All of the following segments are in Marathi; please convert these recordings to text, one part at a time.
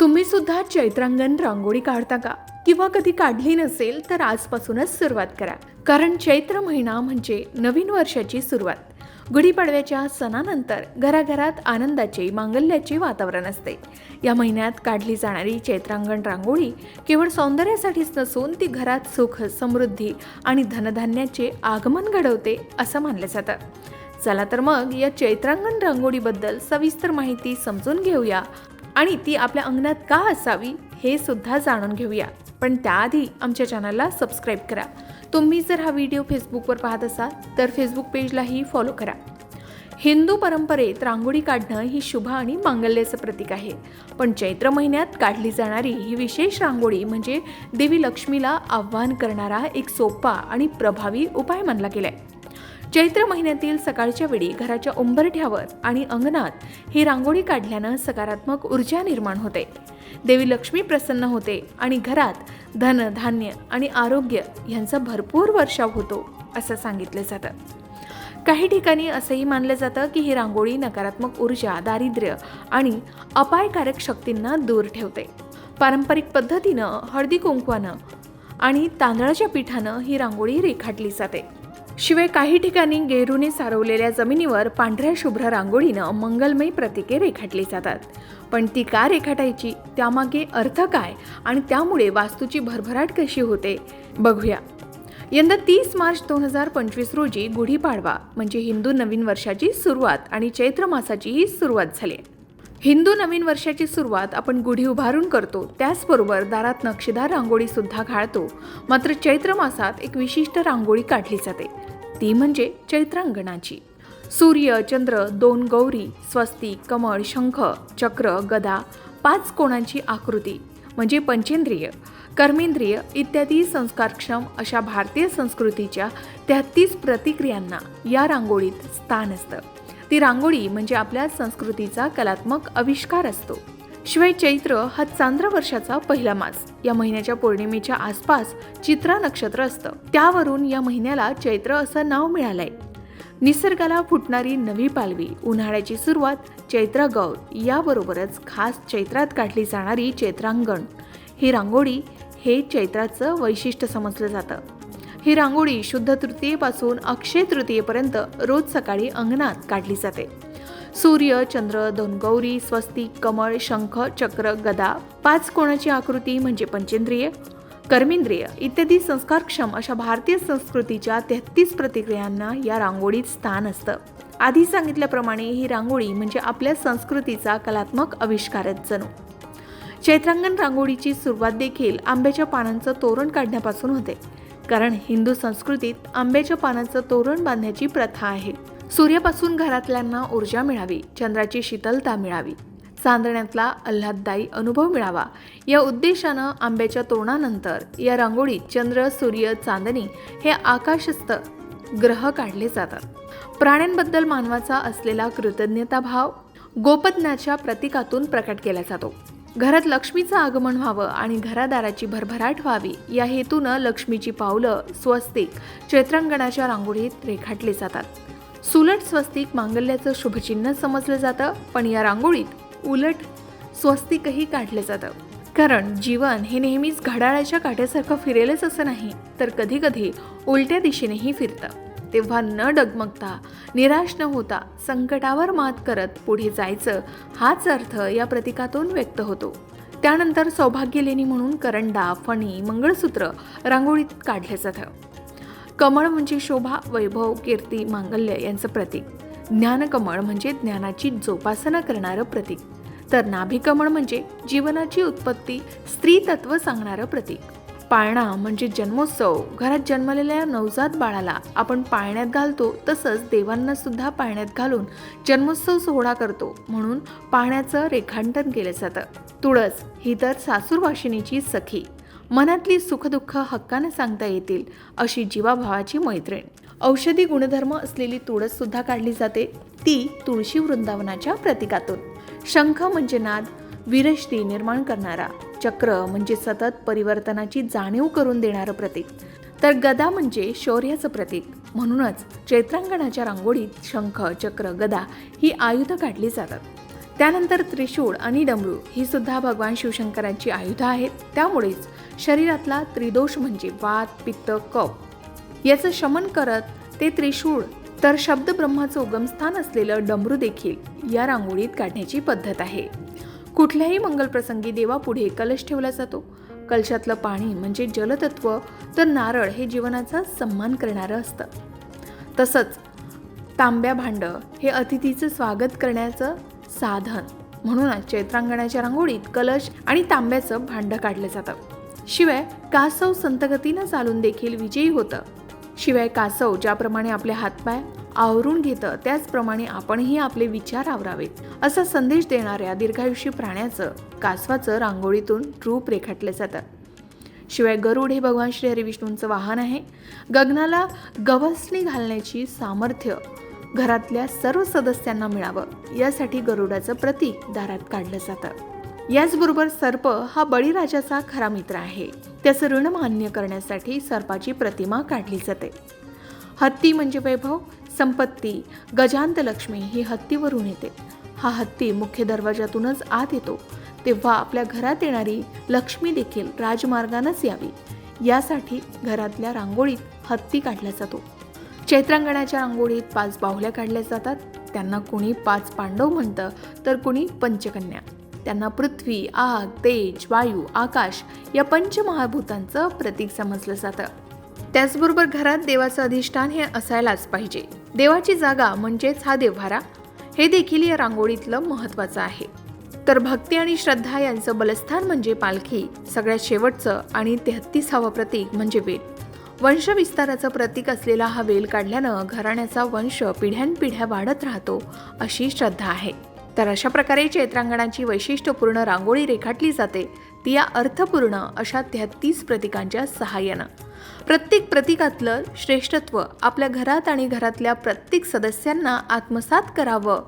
तुम्ही सुद्धा चैत्रांगण रांगोळी काढता का? किंवा कधी काढली नसेल तर आजपासूनच सुरुवात करा. कारण चैत्र महिना म्हणजे नवीन वर्षाची सुरुवात. गुढीपाडव्याच्या सणानंतर घराघरात आनंदाचे मांगल्याचे वातावरण असते. या महिन्यात काढली जाणारी चैत्रांगण रांगोळी केवळ सौंदर्यासाठीच नसून ती घरात सुख समृद्धी आणि धनधान्याचे आगमन घडवते असं मानलं जातं. चला तर मग या चैत्रांगण रांगोळीबद्दल सविस्तर माहिती समजून घेऊया. आणि ती आपल्या अंगणात का असावी हे सुद्धा जाणून घेऊया. पण त्याआधी आमच्या चॅनलला सबस्क्राईब करा. तुम्ही जर हा व्हिडिओ फेसबुकवर पाहत असाल तर फेसबुक पेजलाही फॉलो करा. हिंदू परंपरेत रांगोळी काढणं ही शुभ आणि मांगल्याचं प्रतीक आहे. पण चैत्र महिन्यात काढली जाणारी ही विशेष रांगोळी म्हणजे देवी लक्ष्मीला आव्हान करणारा एक सोपा आणि प्रभावी उपाय मानला गेलाय. चैत्र महिन्यातील सकाळच्या वेळी घराच्या उंबरठ्यावर आणि अंगणात ही रांगोळी काढल्यानं सकारात्मक ऊर्जा निर्माण होते. देवी लक्ष्मी प्रसन्न होते आणि घरात धन धान्य आणि आरोग्य यांचा भरपूर वर्षाव होतो असं सांगितलं जातं. काही ठिकाणी असंही मानलं जातं की ही रांगोळी नकारात्मक ऊर्जा दारिद्र्य आणि अपायकारक शक्तींना दूर ठेवते. पारंपरिक पद्धतीनं हळदी कुंकवानं आणि तांदळाच्या पिठानं ही रांगोळी रेखाटली जाते. शिवाय काही ठिकाणी गेरूने सारवलेल्या जमिनीवर पांढऱ्या शुभ्र रांगोळीनं मंगलमय प्रतीके रेखाटली जातात. पण ती का रेखाटायची? त्यामागे अर्थ काय? आणि त्यामुळे वास्तूची भरभराट कशी होते? बघूया. यंदा तीस मार्च दोन हजार पंचवीस रोजी गुढीपाडवा म्हणजे हिंदू नवीन वर्षाची सुरुवात आणि चैत्र मासाचीही सुरुवात झाली. हिंदू नवीन वर्षाची सुरुवात आपण गुढी उभारून करतो. त्याचबरोबर दारात नक्षीदार रांगोळी सुद्धा घालतो. मात्र चैत्र मासात एक विशिष्ट रांगोळी काढली जाते. ती म्हणजे चैत्रांगणाची. सूर्य चंद्र दोन गौरी स्वस्ती कमळ शंख चक्र गदा पाच कोणांची आकृती म्हणजे पंचेंद्रिय कर्मेंद्रिय इत्यादी संस्कारक्षम अशा भारतीय संस्कृतीच्या तेहतीस प्रतिक्रियांना या रांगोळीत स्थान असतं. ती रांगोळी म्हणजे आपल्या संस्कृतीचा कलात्मक आविष्कार असतो. शिवाय चैत्र हा चांद्र वर्षाचा पहिला मास. या महिन्याच्या पौर्णिमेच्या आसपास चित्रा नक्षत्र असतं. त्यावरून या महिन्याला चैत्र असं नाव मिळालंय. निसर्गाला फुटणारी नवी पालवी उन्हाळ्याची सुरुवात चैत्र गौर याबरोबरच खास चैत्रात काढली जाणारी चैत्रांगण. ही रांगोळी हे चैत्राचं वैशिष्ट्य समजलं जातं. ही रांगोळी शुद्ध तृतीयेपासून अक्षय तृतीयेपर्यंत रोज सकाळी अंगणात काढली जाते. सूर्य चंद्र दोनगौरी स्वस्तिक कमळ शंख चक्र गदा पाच कोणाची आकृती म्हणजे पंचेंद्रिय कर्मेंद्रिय इत्यादी संस्कारक्षम अशा भारतीय संस्कृतीच्या तेहतीस प्रतिक्रियांना या रांगोळीत स्थान असतं. आधी सांगितल्याप्रमाणे ही रांगोळी म्हणजे आपल्या संस्कृतीचा कलात्मक आविष्कारच जणू. चैत्रांगण रांगोळीची सुरुवात देखील आंब्याच्या पानांचं तोरण काढण्यापासून होते. कारण हिंदू संस्कृतीत आंब्याच्या पानाचं तोरण बांधण्याची प्रथा आहे. सूर्यापासून घरातल्यांना ऊर्जा मिळावी चंद्राची शीतलता मिळावी. चांदण्यातला आल्हाददायी अनुभव मिळावा. या उद्देशानं आंब्याच्या तोरणानंतर या रांगोळीत चंद्र सूर्य चांदणी हे आकाशस्थ ग्रह काढले जातात. प्राण्यांबद्दल मानवाचा असलेला कृतज्ञताभाव गोपज्ञाच्या प्रतीकातून प्रकट केला जातो. घरात लक्ष्मीचं आगमन व्हावं आणि घरादाराची भरभराट व्हावी या हेतूनं लक्ष्मीची पावलं स्वस्तिक चैत्रांगणाच्या रांगोळीत रेखाटले जातात. सुलट स्वस्तिक मांगल्याचं शुभचिन्ह समजलं जातं पण या रांगोळीत उलट स्वस्तिकही काढलं जातं. कारण जीवन हे नेहमीच घड्याळाच्या काट्यासारखं फिरेलच असं नाही तर कधीकधी उलट्या दिशेनेही फिरतं. तेव्हा न डगमगता निराश न होता संकटावर मात करत पुढे जायचं हाच अर्थ या प्रतीकातून व्यक्त होतो. त्यानंतर सौभाग्य लेणी म्हणून करंडा फणी मंगळसूत्र रांगोळीत काढलं जातं. कमळ म्हणजे शोभा वैभव कीर्ती मांगल्य यांचं प्रतीक. ज्ञानकमळ म्हणजे ज्ञानाची जोपासना करणारं प्रतीक. तर नाभिकमळ म्हणजे जीवनाची उत्पत्ती स्त्रीतत्व सांगणारं प्रतीक. पाळणा म्हणजे जन्मोत्सव. घरात जन्मलेल्या नवजात बाळाला आपण पाळण्यात घालतो तसंच देवांना सुद्धा पाळण्यात घालून जन्मोत्सव सोहळा करतो म्हणून पाळण्याचं रेखांकन केलं जातं. तुळस ही तर सासूरवाशिनीची सखी. मनातली सुखदुःख हक्कानं सांगता येतील अशी जीवाभावाची मैत्रीण. औषधी गुणधर्म असलेली तुळस सुद्धा काढली जाते. ती तुळशी वृंदावनाच्या प्रतीकातून. शंख म्हणजे नाद विरश्री निर्माण करणारा. चक्र म्हणजे सतत परिवर्तनाची जाणीव करून देणारं प्रतीक. तर गदा म्हणजे शौर्याचं प्रतीक. म्हणूनच चैत्रांगणाच्या रांगोळीत शंख चक्र गदा ही आयुधं काढली जातात. त्यानंतर त्रिशूळ आणि डमरू ही सुद्धा भगवान शिवशंकरांची आयुधं आहेत. त्यामुळेच शरीरातला त्रिदोष म्हणजे वात पित्त कप याचं शमन करत ते त्रिशूळ तर शब्द ब्रह्माचं उगमस्थान असलेलं डमरू देखील या रांगोळीत काढण्याची पद्धत आहे. कुठल्याही मंगलप्रसंगी देवापुढे कलश ठेवला जातो. कलशातलं पाणी म्हणजे जलतत्व तर नारळ हे जीवनाचा सन्मान करणारं असतं. तसंच तांब्या भांड हे अतिथीचं स्वागत करण्याचं साधन म्हणूनच चैत्रांगणाच्या रांगोळीत कलश आणि तांब्याचं भांड काढलं जातं. शिवाय कासव संतगतीनं चालून देखील विजयी होतं. शिवाय कासव ज्याप्रमाणे आपले हातपाय आवरून घेतं. त्याचप्रमाणे आपणही आपले विचार आवरावेत असा संदेश देणाऱ्या दीर्घायुषी प्राण्याचं कासवाचं रांगोळीतून रूप रेखाटलं जातं. शिवाय गरुड हे भगवान श्री हरिविष्णूंचं वाहन आहे. गगनाला गवसणी घालण्याची सामर्थ्य घरातल्या सर्व सदस्यांना मिळावं यासाठी गरुडाचं प्रतीक दारात काढलं जातं. याचबरोबर सर्प हा बळीराजाचा खरा मित्र आहे. त्याचं ऋण मान्य करण्यासाठी सर्पाची प्रतिमा काढली जाते. हत्ती म्हणजे वैभव संपत्ती गजांत लक्ष्मी ही हत्तीवरून येते. हा हत्ती मुख्य दरवाजातूनच आत येतो. तेव्हा आपल्या घरात येणारी लक्ष्मी देखील राजमार्गानंच यावी. यासाठी घरातल्या रांगोळीत हत्ती काढला जातो. चैत्रांगणाच्या रांगोळीत पाच बाहुल्या काढल्या जातात. त्यांना कुणी पाच पांडव म्हणतं तर कुणी पंचकन्या. त्यांना पृथ्वी आग तेज वायू आकाश या पंचमहाभूतांचं प्रतीक समजलं जातं. त्याचबरोबर घरात देवाचं अधिष्ठान हे असायलाच पाहिजे. देवाची जागा म्हणजेच हा देव्हारा हे देखील या रांगोळीतलं महत्त्वाचं आहे. तर भक्ती आणि श्रद्धा यांचं बलस्थान म्हणजे पालखी सगळ्यात शेवटचं आणि तेहत्तीसावं प्रतीक म्हणजे वेल. वंशविस्ताराचं प्रतीक असलेला हा वेल काढल्यानं घराण्याचा वंश पिढ्यानपिढ्या वाढत राहतो अशी श्रद्धा आहे. तर अशा प्रकारे चैत्रांगणाची वैशिष्ट्यपूर्ण रांगोळी रेखाटली जाते ती या अर्थपूर्ण अशा तेहत्तीस प्रतीकांच्या सहाय्यानं. प्रत्येक प्रतीकातलं श्रेष्ठत्व आपल्या घरात आणि घरातल्या प्रत्येक सदस्यांना आत्मसात करावं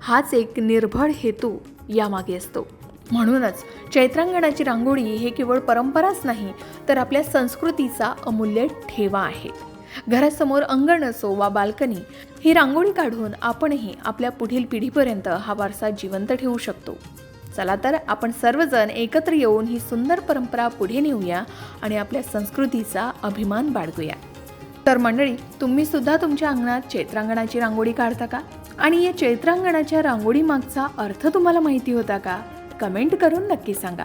हाच एक निर्भळ हेतू यामागे असतो. म्हणूनच चैत्रांगणाची रांगोळी हे केवळ परंपराच नाही तर आपल्या संस्कृतीचा अमूल्य ठेवा आहे. घरासमोर अंगण असो वा बाल्कनी ही रांगोळी काढून आपणही आपल्या पुढील पिढीपर्यंत हा वारसा जिवंत ठेवू शकतो. चला तर आपण सर्वजण एकत्र येऊन ही सुंदर परंपरा पुढे नेऊया आणि आपल्या संस्कृतीचा अभिमान बाळगूया. तर मंडळी तुम्ही सुद्धा तुमच्या अंगणात चैत्रांगणाची रांगोळी काढता का? आणि या चैत्रांगणाच्या रांगोळी मागचा अर्थ तुम्हाला माहिती होता का? कमेंट करून नक्की सांगा.